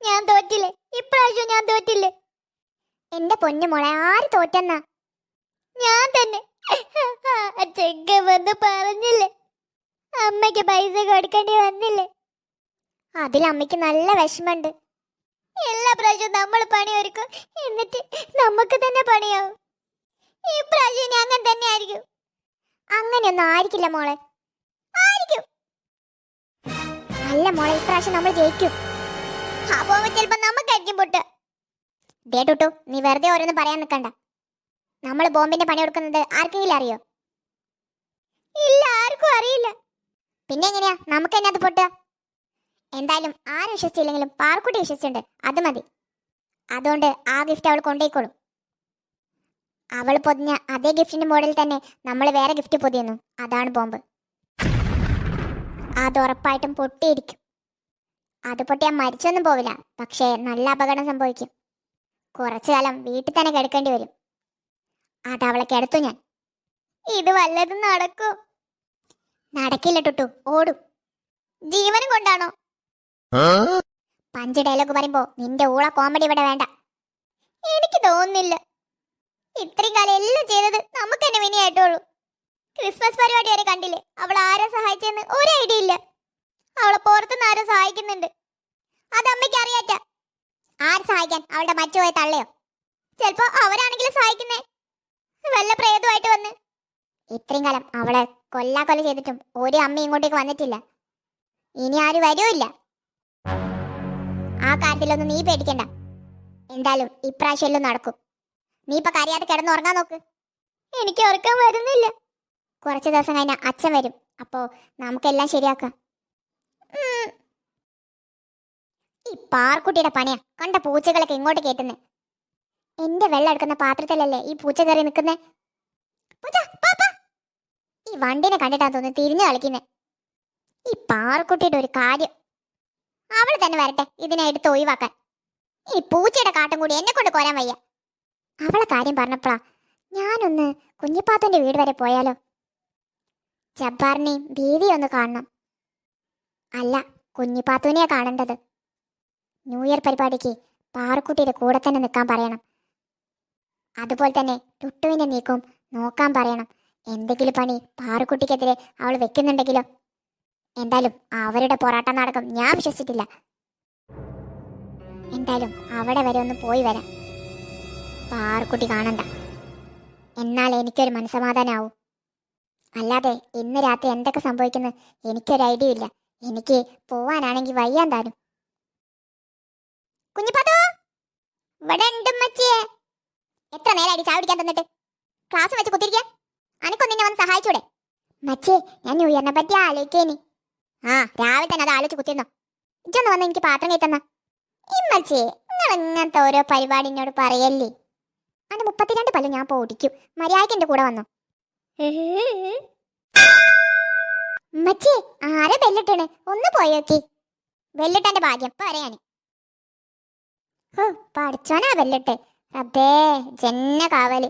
ഞാൻ തോറ്റില്ലേ? ഇപ്രാവശ്യം ഞാൻ തോറ്റില്ലേ? എന്റെ പൊന്നു മോളെ ആര് തോറ്റെന്നാ? ഞാൻ തന്നെ. ചെക്ക വന്ന് പറഞ്ഞില്ലേ? അമ്മയ്ക്ക് പൈസ കൊടുക്കേണ്ടി വന്നില്ലേ? അതിൽ അമ്മയ്ക്ക് നല്ല വിഷമുണ്ട് എല്ലാ പ്രാവശ്യവും നമ്മൾ പണി ഒരുക്കും. എന്നിട്ട് നമുക്ക് തന്നെ പണിയാവും. ഈ പ്രാവശ്യം ഞാൻ അങ്ങനെ തന്നെ ആയിരിക്കും അങ്ങനെയൊന്നും ആയിരിക്കില്ല മോളെ. ആയിരിക്കും. അല്ല മോളെ ഇപ്രാവശ്യം നമ്മൾ ജയിക്കും. അപ്പോ ചിലപ്പോ ദേ ടുട്ടു നീ വെറുതെ ഓരോന്ന് പറയാൻ നിൽക്കണ്ട. നമ്മൾ ബോംബിന്റെ പണി കൊടുക്കുന്നത് ആർക്കെങ്കിലും അറിയോ? ഇല്ല ആർക്കും അറിയില്ല. പിന്നെ എങ്ങനെയാ? നമുക്ക് തന്നെ അത് പൊട്ടുക എന്തായാലും ആരും വിശ്വസിച്ചില്ലെങ്കിലും പാർക്കുട്ടി വിശ്വസിച്ചുണ്ട് അത് മതി. അതുകൊണ്ട് ആ ഗിഫ്റ്റ് അവൾ കൊണ്ടേക്കോളും. അവൾ പൊതിഞ്ഞ അതേ ഗിഫ്റ്റിന്റെ മോഡൽ തന്നെ നമ്മൾ വേറെ ഗിഫ്റ്റ് പൊതിയുന്നു. അതാണ് ബോംബ്. അത് ഉറപ്പായിട്ടും പൊട്ടിയിരിക്കും. അത് പൊട്ടിയാൽ മരിച്ചൊന്നും പോവില്ല. പക്ഷേ നല്ല അപകടം സംഭവിക്കും. കുറച്ചു കാലം വീട്ടിൽ തന്നെ കിടക്കേണ്ടി വരും. അത് അവളെ കിടത്തു ഞാൻ. ഇത് വല്ലതും നടക്കൂ. നടക്കില്ല ടുട്ടു ഓടും. ജീവനും കൊണ്ടാണോ? പഞ്ച് ഡയലോഗ് പറയുമ്പോ നിന്റെ ഊള കോമഡി ഇവിടെ വേണ്ട. എനിക്ക് തോന്നുന്നില്ല. ഇത്രയും കാലം എല്ലാം ചെയ്തത് നമുക്ക് തന്നെ വിനിയായിട്ടുള്ളൂ. ക്രിസ്മസ് പരിപാടി വരെ കണ്ടില്ലേ? അവൾ ആരെ സഹായിച്ചെന്ന് ഒരു ഐഡിയ ഇല്ല. അവളെ പുറത്തുനിന്ന് ആരും സഹായിക്കുന്നുണ്ട്. അത് അമ്മയ്ക്ക് അറിയാറ്റ ആര് സഹായിക്കാൻ? അവളുടെ മറ്റുപോയ തള്ളയോ? ചിലപ്പോ അവരാണെങ്കിലും സഹായിക്കുന്നേ. വല്ല പ്രേതമായിട്ട് വന്ന്. ഇത്രയും കാലം അവളെ കൊല്ലാ കൊല ചെയ്തിട്ടും ഒരു അമ്മ ഇങ്ങോട്ടേക്ക് വന്നിട്ടില്ല. ഇനി ആരും വരുമില്ല ആ കാര്യത്തിലൊന്നും നീ പേടിക്കണ്ട. എന്തായാലും ഇപ്രാവശ്യം നടക്കും. നീ ഇപ്പൊ കരയാതെ കിടന്നുറങ്ങാൻ നോക്ക്. എനിക്ക് ഉറക്കം വരുന്നില്ല. കുറച്ച് ദിവസം കഴിഞ്ഞാൽ അച്ഛൻ വരും. അപ്പോ നമുക്കെല്ലാം ശരിയാക്കാം. ഈ പാർക്കുട്ടിയുടെ പണിയാ. കണ്ട പൂച്ചകളൊക്കെ ഇങ്ങോട്ട് കേട്ടുന്നേ എന്റെ വെള്ളം എടുക്കുന്ന പാത്രത്തിലല്ലേ ഈ പൂച്ച കയറി നിൽക്കുന്നേ. ഈ വണ്ടിനെ കണ്ടിട്ടാ തോന്നുന്നു തിരിഞ്ഞു കളിക്കുന്നേ. ഈ പാർക്കുട്ടിയുടെ ഒരു കാര്യം. അവൾ തന്നെ വരട്ടെ ഇതിനെ എടുത്ത് ഒഴിവാക്കാൻ. ഈ പൂച്ചയുടെ കാട്ടും കൂടി എന്നെ കൊണ്ട് കോരാൻ വയ്യ. അവളെ കാര്യം പറഞ്ഞപ്പോഴാ ഞാനൊന്ന് കുഞ്ഞിപ്പാത്തന്റെ വീട് വരെ പോയാലോ? ജബ്ബാറിനെയും ഭീതിയൊന്ന് കാണണം. അല്ല കുഞ്ഞിപ്പാത്തുവിനെയാ കാണേണ്ടത്. ന്യൂ ഇയർ പരിപാടിക്ക് പാറക്കുട്ടിയുടെ കൂടെ തന്നെ നിൽക്കാൻ പറയണം. അതുപോലെ തന്നെ ടുട്ടുവിന്റെ നീക്കവും നോക്കാൻ പറയണം. എന്തെങ്കിലും പണി പാറുക്കുട്ടിക്കെതിരെ അവൾ വെക്കുന്നുണ്ടെങ്കിലോ? എന്തായാലും അവരുടെ പോരാട്ടം നടക്കും. ഞാൻ വിശ്വസിച്ചിട്ടില്ല. എന്തായാലും അവിടെ വരെ ഒന്ന് പോയി വരാം. പാറുക്കുട്ടി കാണണ്ട. എന്നാൽ എനിക്കൊരു മനസ്സമാധാനാവും. അല്ലാതെ ഇന്ന് രാത്രി എന്തൊക്കെ സംഭവിക്കുന്നത് എനിക്കൊരു ഐഡിയ ഇല്ല. എനിക്ക് പോവാനാണെങ്കിൽ വയ്യാൻ താനും കുഞ്ഞിപ്പാത്തോ ഇവിടെ ഉമ്മച്ചിയെ എത്ര നേരമായി ചായ കുടിക്കാൻ തന്നിട്ട്? ക്ലാസ് വെച്ച് കുത്തിരിക്ക അനക്കൊന്നിന്നെ വന്ന് സഹായിച്ചൂടെ? മച്ചേ ഞാൻ ന്യൂ ഇയറിനെ പറ്റി ആലോചിക്കേനി. ആ രാവിലെ തന്നെ അത് ആലോചിച്ച് കുത്തിരുന്നോ ഇജൊന്ന് വന്ന് എനിക്ക് പാത്രം കയറ്റുന്ന. ഇമ്മച്ചേ നിങ്ങൾ ഇങ്ങനത്തെ ഓരോ പരിപാടി എന്നോട് പറയല്ലേ? അന്റെ മുപ്പത്തിരണ്ട് പല്ലു ഞാൻ പോടിക്കും മര്യാദയ്ക്ക് എന്റെ കൂടെ വന്നോ. മച്ചേ ആരെ ബെല്ലിട്ടാണ്? ഒന്ന് പോയോക്കി ബെല്ലിട്ടാന്റെ ഭാഗ്യം പറയാന് ഹോ പഠിച്ചോനാ ബെല്ലിട്ട്. അതേ ജന്ന കാവൽ.